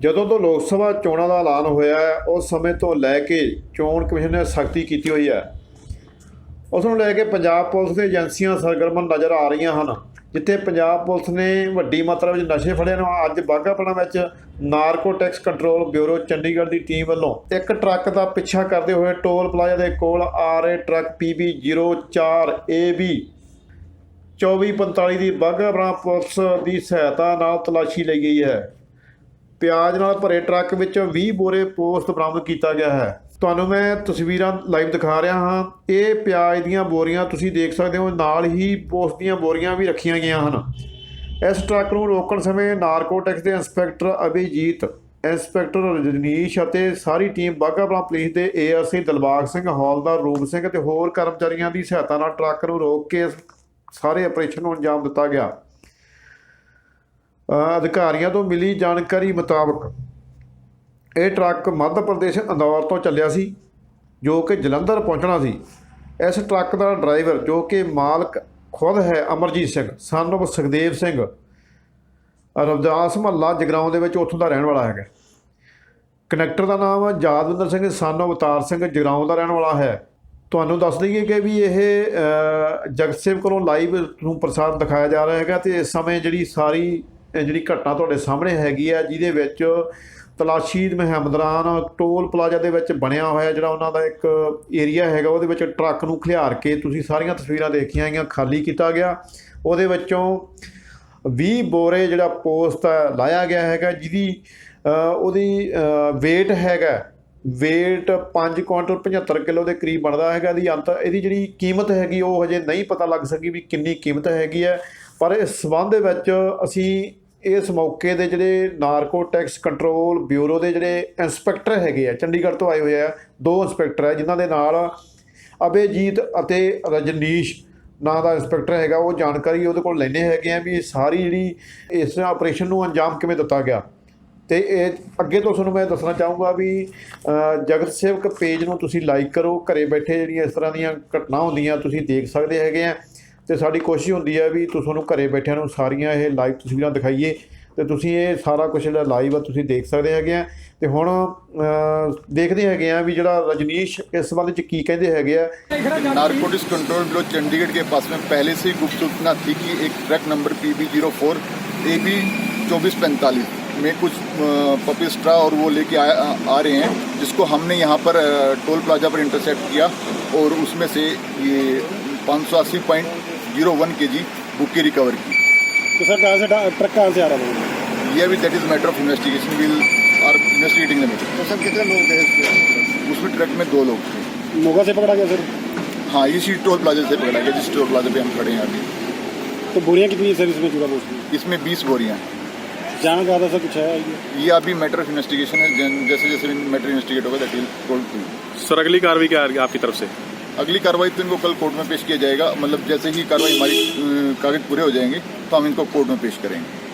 ਜਦੋਂ ਤੋਂ ਲੋਕ ਸਭਾ ਚੋਣਾਂ ਦਾ ਐਲਾਨ ਹੋਇਆ ਹੈ, ਉਸ ਸਮੇਂ ਤੋਂ ਲੈ ਕੇ ਚੋਣ ਕਮਿਸ਼ਨ ਨੇ ਸਖਤੀ ਕੀਤੀ ਹੋਈ ਹੈ। ਉਸ ਨੂੰ ਲੈ ਕੇ ਪੰਜਾਬ ਪੁਲਿਸ ਦੇ ਏਜੰਸੀਆਂ ਸਰਗਰਮ ਨਜ਼ਰ ਆ ਰਹੀਆਂ ਹਨ, ਜਿੱਥੇ ਪੰਜਾਬ ਪੁਲਿਸ ਨੇ ਵੱਡੀ ਮਾਤਰਾ ਵਿੱਚ ਨਸ਼ੇ ਫੜਿਆ। ਨੂੰ ਅੱਜ ਬਾਘਾਪੁਰਾ ਵਿੱਚ ਨਾਰਕੋਟਿਕਸ ਕੰਟਰੋਲ ਬਿਊਰੋ ਚੰਡੀਗੜ੍ਹ ਦੀ ਟੀਮ ਵੱਲੋਂ ਇੱਕ ਟਰੱਕ ਦਾ ਪਿੱਛਾ ਕਰਦੇ ਹੋਏ ਟੋਲ ਪਲਾਜ਼ਾ ਦੇ ਕੋਲ ਆ ਰਹੇ ਟਰੱਕ PB04AB 2445 ਦੀ ਬਾਘਾਪੁਰਾ ਪੁਲਿਸ ਦੀ ਸਹਾਇਤਾ ਨਾਲ ਤਲਾਸ਼ੀ ਲਈ ਗਈ ਹੈ। ਪਿਆਜ਼ ਨਾਲ ਭਰੇ ਟਰੱਕ ਵਿੱਚ 20 ਬੋਰੇ ਪੋਸਤ ਬਰਾਮਦ ਕੀਤਾ ਗਿਆ ਹੈ। ਤੁਹਾਨੂੰ ਮੈਂ ਤਸਵੀਰਾਂ ਲਾਈਵ ਦਿਖਾ ਰਿਹਾ ਹਾਂ। ਇਹ ਪਿਆਜ਼ ਦੀਆਂ ਬੋਰੀਆਂ ਤੁਸੀਂ ਦੇਖ ਸਕਦੇ ਹੋ, ਨਾਲ ਹੀ ਪੋਸਤ ਦੀਆਂ ਬੋਰੀਆਂ ਵੀ ਰੱਖੀਆਂ ਗਈਆਂ ਹਨ। ਇਸ ਟਰੱਕ ਨੂੰ ਰੋਕਣ ਸਮੇਂ ਨਾਰਕੋਟਿਕਸ ਦੇ ਇੰਸਪੈਕਟਰ ਅਭਿਜੀਤ, ਇੰਸਪੈਕਟਰ ਰਜਨੀਸ਼ ਅਤੇ ਸਾਰੀ ਟੀਮ ਬਾਘਾਪੁਰਾ ਪੁਲਿਸ ਦੇ ਏਐਸਏ ਦਿਲਬਾਗ ਸਿੰਘ, ਹੌਲਦਾਰ ਰੂਪ ਸਿੰਘ ਅਤੇ ਹੋਰ ਕਰਮਚਾਰੀਆਂ ਦੀ ਸਹਾਇਤਾ ਨਾਲ ਟਰੱਕ ਨੂੰ ਰੋਕ ਕੇ ਸਾਰੇ ਆਪਰੇਸ਼ਨ ਨੂੰ ਅੰਜਾਮ ਦਿੱਤਾ ਗਿਆ। ਅਧਿਕਾਰੀਆਂ ਤੋਂ ਮਿਲੀ ਜਾਣਕਾਰੀ ਮੁਤਾਬਕ ਇਹ ਟਰੱਕ ਮੱਧ ਪ੍ਰਦੇਸ਼ ਇੰਦੌਰ ਤੋਂ ਚੱਲਿਆ ਸੀ, ਜੋ ਕਿ ਜਲੰਧਰ ਪਹੁੰਚਣਾ ਸੀ। ਇਸ ਟਰੱਕ ਦਾ ਡਰਾਈਵਰ, ਜੋ ਕਿ ਮਾਲਕ ਖੁਦ ਹੈ ਅਮਰਜੀਤ ਸਿੰਘ ਸਨ of ਸੁਖਦੇਵ ਸਿੰਘ, ਰਵਦਾਸ ਮਹੱਲਾ ਜਗਰਾਉਂ ਦੇ ਵਿੱਚ ਉੱਥੋਂ ਦਾ ਰਹਿਣ ਵਾਲਾ ਹੈਗਾ। ਕਨੈਕਟਰ ਦਾ ਨਾਮ ਜਾਦਵਿੰਦਰ ਸਿੰਘ ਸਨ of ਅਵਤਾਰ ਸਿੰਘ ਜਗਰਾਉਂ ਦਾ ਰਹਿਣ ਵਾਲਾ ਹੈ। ਤੁਹਾਨੂੰ ਦੱਸ ਦਈਏ ਕਿ ਵੀ ਇਹ ਜਗਤਸੇਵ ਕੋਲੋਂ ਲਾਈਵ ਨੂੰ ਪ੍ਰਸਾਰ ਦਿਖਾਇਆ ਜਾ ਰਿਹਾ ਹੈਗਾ ਤੇ ਇਸ ਸਮੇਂ ਜਿਹੜੀ ਸਾਰੀ ਜਿਹੜੀ ਘਟਨਾ ਤੁਹਾਡੇ ਸਾਹਮਣੇ ਹੈਗੀ ਆ, ਜਿਹਦੇ ਵਿੱਚ ਤਲਾਸ਼ੀ ਮੁਹਿੰਮ ਦੌਰਾਨ ਟੋਲ ਪਲਾਜ਼ਾ ਦੇ ਵਿੱਚ ਬਣਿਆ ਹੋਇਆ, ਜਿਹੜਾ ਉਹਨਾਂ ਦਾ ਇੱਕ ਏਰੀਆ ਹੈਗਾ, ਉਹਦੇ ਵਿੱਚ ਟਰੱਕ ਨੂੰ ਖਿਲਾਰ ਕੇ ਤੁਸੀਂ ਸਾਰੀਆਂ ਤਸਵੀਰਾਂ ਦੇਖੀਆਂ ਗਈਆਂ ਖਾਲੀ ਕੀਤਾ ਗਿਆ। ਉਹਦੇ ਵਿੱਚੋਂ 20 ਬੋਰੇ ਜਿਹੜਾ ਪੋਸਟ ਹੈ ਲਾਇਆ ਗਿਆ ਹੈਗਾ, ਜਿਹਦੀ ਉਹਦੀ weight ਹੈਗਾ, weight 5 ਕੁਇੰਟਲ 75 ਕਿਲੋ ਦੇ ਕਰੀਬ ਬਣਦਾ ਹੈਗਾ ਦੀ ਅੰਤ, ਇਹਦੀ ਜਿਹੜੀ ਕੀਮਤ ਹੈਗੀ, ਉਹ ਹਜੇ ਨਹੀਂ ਪਤਾ ਲੱਗ ਸਕੀ ਵੀ ਕਿੰਨੀ ਕੀਮਤ ਹੈਗੀ ਹੈ। ਪਰ ਇਸ ਸਬੰਧ ਦੇ ਵਿੱਚ ਅਸੀਂ ਇਸ ਮੌਕੇ ਦੇ ਜਿਹੜੇ ਨਾਰਕੋਟਿਕਸ ਕੰਟਰੋਲ ਬਿਊਰੋ ਦੇ ਜਿਹੜੇ ਇੰਸਪੈਕਟਰ ਹੈਗੇ ਆ, ਚੰਡੀਗੜ੍ਹ ਤੋਂ ਆਏ ਹੋਏ ਆ, ਦੋ ਇੰਸਪੈਕਟਰ ਹੈ ਜਿਨ੍ਹਾਂ ਦੇ ਨਾਲ ਅਭੇਜੀਤ ਅਤੇ ਰਜਨੀਸ਼ ਨਾਂ ਦਾ ਇੰਸਪੈਕਟਰ ਹੈਗਾ, ਉਹ ਜਾਣਕਾਰੀ ਉਹਦੇ ਕੋਲ ਲੈਣੇ ਹੈਗੇ ਆ ਵੀ ਇਹ ਸਾਰੀ ਜਿਹੜੀ ਇਸ ਆਪਰੇਸ਼ਨ ਨੂੰ ਅੰਜਾਮ ਕਿਵੇਂ ਦਿੱਤਾ ਗਿਆ। ਤੇ ਇਹ ਅੱਗੇ ਤੋਂ ਤੁਹਾਨੂੰ ਮੈਂ ਦੱਸਣਾ ਚਾਹੂੰਗਾ ਵੀ ਜਗਤ ਸੇਵਕ ਪੇਜ ਨੂੰ ਤੁਸੀਂ ਲਾਈਕ ਕਰੋ, ਘਰੇ ਬੈਠੇ ਜਿਹੜੀਆਂ ਇਸ ਤਰ੍ਹਾਂ ਦੀਆਂ ਘਟਨਾ ਹੁੰਦੀਆਂ, ਤੁਸੀਂ ਦੇਖ ਸਕਦੇ ਹੈਗੇ ਆ। ਤੇ ਸਾਡੀ ਕੋਸ਼ਿਸ਼ ਹੁੰਦੀ ਹੈ ਵੀ ਤੁ- ਤੁਹਾਨੂੰ ਘਰੇ ਬੈਠਿਆਂ ਨੂੰ ਸਾਰੀਆਂ ਇਹ ਲਾਈਵ ਤਸਵੀਰਾਂ ਦਿਖਾਈਏ ਤੇ ਤੁਸੀਂ ਇਹ ਸਾਰਾ ਕੁਝ ਜਿਹੜਾ ਲਾਈਵ ਆ ਤੁਸੀਂ ਦੇਖ ਸਕਦੇ ਹੈਗੇ ਆ ਤੇ ਹੁਣ ਅ, ਦੇਖਦੇ ਹੈਗੇ ਆ ਵੀ ਜਿਹੜਾ ਰਜਨੀਸ਼ ਇਸ ਸੰਬੰਧ ਵਿੱਚ ਕੀ ਕਹਿੰਦੇ ਹੈਗੇ ਆ नारकोटिक्स कंट्रोल ब्यूरो चंडीगढ़ के पास में पहले से ही गुप्त सूचना थी कि एक truck number P B zero four A B चौबीस पैंतालीस में कुछ पपी स्ट्रा और वो लेके आ, आ रहे हैं जिसको हमने यहाँ पर अ, टोल प्लाजा पर इंटरसेप्ट किया और उसमें से ये पाँच सौ अस्सी पॉइंट ज़ीरो वन के जी बुक की। रिकवर की तो सर कहाँ से ट्रक कहाँ से आ रहा था? ये अभी that is matter of investigation will are investigating the matter तो सर कितने लोग थे उसमें ट्रक में दो लोग थे। मोगा से पकड़ा गया सर? हाँ इसी टोल प्लाजा से पकड़ा गया जिस टोल प्लाजा पे हम खड़े हैं अभी। तो बोरियाँ कितनी है सर इसमें चूड़ा पोस्ट इसमें बीस बोरियाँ हैं। जाना कहा था सर कुछ है ये अभी मैटर ऑफ़ इन्वेस्टिगेशन है जैसे जैसे मैटर इन्वेस्टिगेट होगा दैट विल टोल्ड सर अगली कार्रवाई क्या है आपकी तरफ़ से? अगली कार्रवाई तो इनको कल कोर्ट में पेश किया जाएगा मतलब जैसे ही कार्रवाई हमारी अ, कागज पूरे हो जाएंगे तो हम इनको कोर्ट में पेश करेंगे